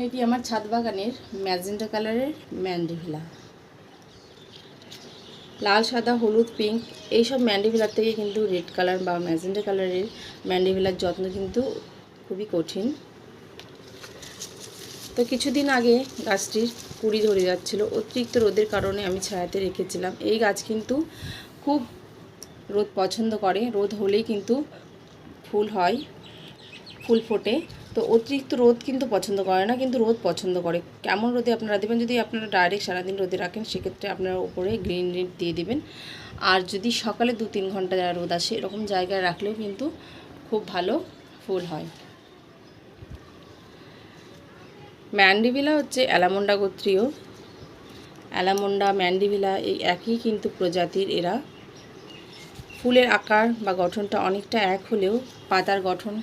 এটি আমার ছাদ বাগানের ম্যাজেন্টা কালারের ম্যান্ডিভিলা। লাল, সাদা, হলুদ, পিঙ্ক, এইসব ম্যান্ডিভিলার থেকে কিন্তু রেড কালার বা ম্যাজেন্টা কালারের ম্যান্ডিভিলার যত্ন কিন্তু খুবই কঠিন। তো কিছুদিন আগে গাছটির কুড়ি ধরে যাচ্ছিল। অতিরিক্ত রোদের কারণে আমি ছায়াতে রেখেছিলাম। এই গাছ কিন্তু খুব রোদ পছন্দ করে। রোদ হলেই কিন্তু ফুল হয়, ফুল ফোটে। তো অতিরিক্ত রোদ কিন্তু পছন্দ করে না, কিন্তু রোদ পছন্দ করে। কেমন রোদে আপনারা দেবেন? যদি আপনারা ডাইরেক্ট সারাদিন রোদে রাখেন, সেক্ষেত্রে আপনারা উপরে গ্রিন নেট দিয়ে দেবেন। আর যদি সকালে দু তিন ঘণ্টা যারা রোদ আসে, এরকম জায়গায় রাখলেও কিন্তু খুব ভালো ফুল হয়। ম্যান্ডিভিলা হচ্ছে অ্যালামন্ডা গোত্রীয়। অ্যালামন্ডা, ম্যান্ডিভিলা এই একই কিন্তু প্রজাতির, এরা ফুলের আকার বা গঠনটা অনেকটা এক হলেও পাতার গঠন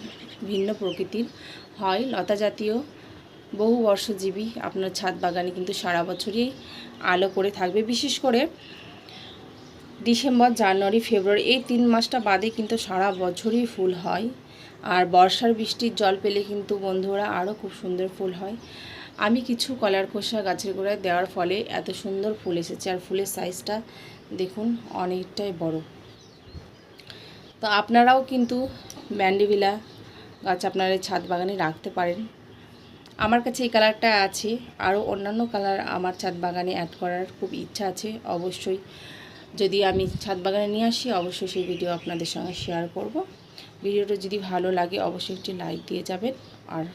ভিন্ন প্রকৃতির হয়। লতা জাতীয়, বহু বর্ষজীবী আপনার ছাদ বাগানে কিন্তু সারা বছরই আলো করে থাকবে। বিশেষ করে ডিসেম্বর, জানুয়ারি, ফেব্রুয়ারি এই তিন মাসটা বাদে কিন্তু সারা বছরই ফুল হয়। আর বর্ষার বৃষ্টির জল পেলে কিন্তু বন্ধুরা আরও খুব সুন্দর ফুল হয়। আমি কিছু কলার খোসা গাছের গোড়ায় দেওয়ার ফলে এত সুন্দর ফুল এসেছে। আর ফুলের সাইজটা দেখুন অনেকটাই বড়। তো আপনারাও কিন্তু ম্যান্ডিভিলা গাছ আপনারা ছাদ বাগানে রাখতে পারেন। আমার কাছে এই কালারটা আছে। আরও অন্যান্য কালার আমার ছাদ বাগানে অ্যাড করার খুব ইচ্ছা আছে। অবশ্যই যদি আমি ছাদ বাগানে নিয়ে আসি, অবশ্যই সেই ভিডিও আপনাদের সঙ্গে শেয়ার করব। ভিডিওটা যদি ভালো লাগে, অবশ্যই একটি লাইক দিয়ে যাবেন। আর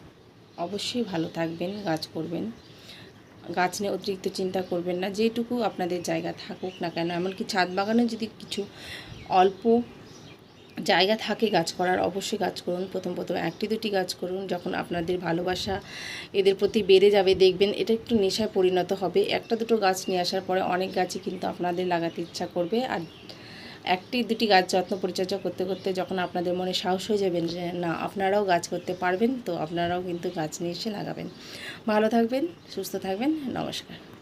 অবশ্যই ভালো থাকবেন, গাছ করবেন। গাছ নিয়ে অতিরিক্ত চিন্তা করবেন না। যেটুকু আপনাদের জায়গা থাকুক না কেন, এমনকি ছাদ বাগানে যদি কিছু অল্প জায়গা থাকে গাছ করার, অবশ্যই গাছ করুন। প্রথম প্রথম একটি, দুটি গাছ করুন। যখন আপনাদের ভালোবাসা এদের প্রতি বেড়ে যাবে, দেখবেন এটা একটু নেশায় পরিণত হবে। একটা, দুটো গাছ নিয়ে আসার পরে অনেক গাছই কিন্তু আপনাদের লাগাতে ইচ্ছা করবে। আর একটি, দুটি গাছ যত্ন পরিচর্যা করতে করতে যখন আপনাদের মনে সাহস হয়ে যাবেন যে, না, আপনারাও গাছ করতে পারবেন তো আপনারাও কিন্তু গাছ নিয়ে এসে লাগাবেন। ভালো থাকবেন, সুস্থ থাকবেন। নমস্কার।